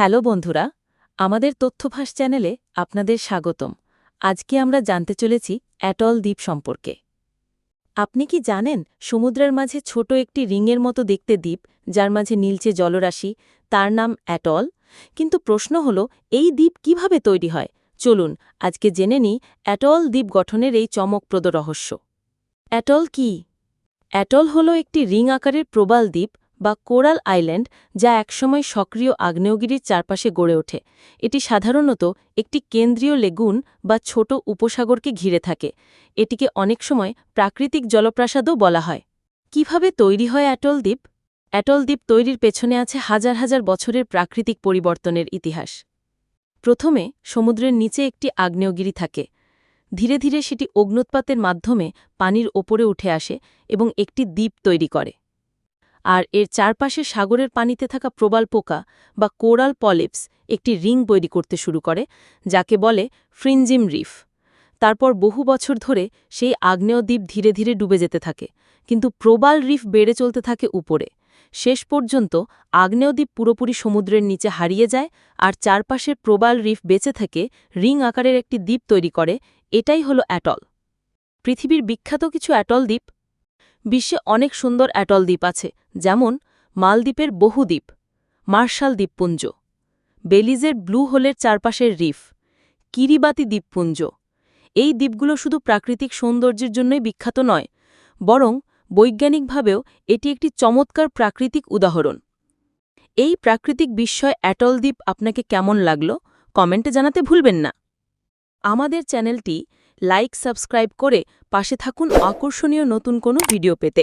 Hello বন্ধুরা, আমাদের তথ্যভাস চ্যানেলে আপনাদের স্বাগতম। আজকে আমরা জানতে চলেছি অ্যাটল দ্বীপ সম্পর্কে। আপনি কি জানেন, সমুদ্রের মাঝে ছোট একটি রিংয়ের মতো দেখতে দ্বীপ, যার মাঝে নীলচে জলরাশি, তার নাম অ্যাটল? কিন্তু প্রশ্ন হল, এই দ্বীপ কীভাবে তৈরি হয়? চলুন, আজকে জেনে নিই অ্যাটল দ্বীপ গঠনের এই চমকপ্রদ রহস্য। অ্যাটল কি? অ্যাটল হল একটি রিং আকারের প্রবাল দ্বীপ বা কোরাল আইল্যান্ড, যা একসময় সক্রিয় আগ্নেয়গিরির চারপাশে গড়ে ওঠে। এটি সাধারণত একটি কেন্দ্রীয় লেগুন বা ছোট উপসাগরকে ঘিরে থাকে। এটিকে অনেক সময় প্রাকৃতিক জলপ্রাসাদও বলা হয়। কীভাবে তৈরি হয় অ্যাটল দ্বীপ? অ্যাটল দ্বীপ তৈরির পেছনে আছে হাজার হাজার বছরের প্রাকৃতিক পরিবর্তনের ইতিহাস। প্রথমে সমুদ্রের নিচে একটি আগ্নেয়গিরি থাকে। ধীরে ধীরে সেটি অগ্নুৎপাতের মাধ্যমে পানির ওপরে উঠে আসে এবং একটি দ্বীপ তৈরি করে। আর এর চারপাশে সাগরের পানিতে থাকা প্রবাল পোকা বা কোরাল পলিপস একটি রিং তৈরি করতে শুরু করে, যাকে বলে ফ্রিঞ্জিম রিফ। তারপর বহু বছর ধরে সেই আগ্নেয় দ্বীপ ধীরে ধীরে ডুবে যেতে থাকে, কিন্তু প্রবাল রিফ বেড়ে চলতে থাকে উপরে। শেষ পর্যন্ত আগ্নেয় দ্বীপ পুরোপুরি সমুদ্রের নিচে হারিয়ে যায় আর চারপাশের প্রবাল রিফ বেঁচে থেকে রিং আকারের একটি দ্বীপ তৈরি করে, এটাই হলো অ্যাটল। পৃথিবীর বিখ্যাত কিছু অ্যাটল দ্বীপ বিশ্বে অনেক সুন্দর অ্যাটল দ্বীপ আছে, যেমন মালদ্বীপের বহু দ্বীপ, মার্শাল দ্বীপপুঞ্জ, বেলিজের ব্লু হোলের চারপাশের রিফ, কিরিবাতি দ্বীপপুঞ্জ। এই দ্বীপগুলো শুধু প্রাকৃতিক সৌন্দর্যের জন্যই বিখ্যাত নয়, বরং বৈজ্ঞানিকভাবেও এটি একটি চমৎকার প্রাকৃতিক উদাহরণ। এই প্রাকৃতিক বিস্ময় অ্যাটল দ্বীপ আপনাকে কেমন লাগল কমেন্টে জানাতে ভুলবেন না। আমাদের চ্যানেলটি লাইক, সাবস্ক্রাইব করে পাশে থাকুন আকর্ষণীয় নতুন কোনো ভিডিও পেতে।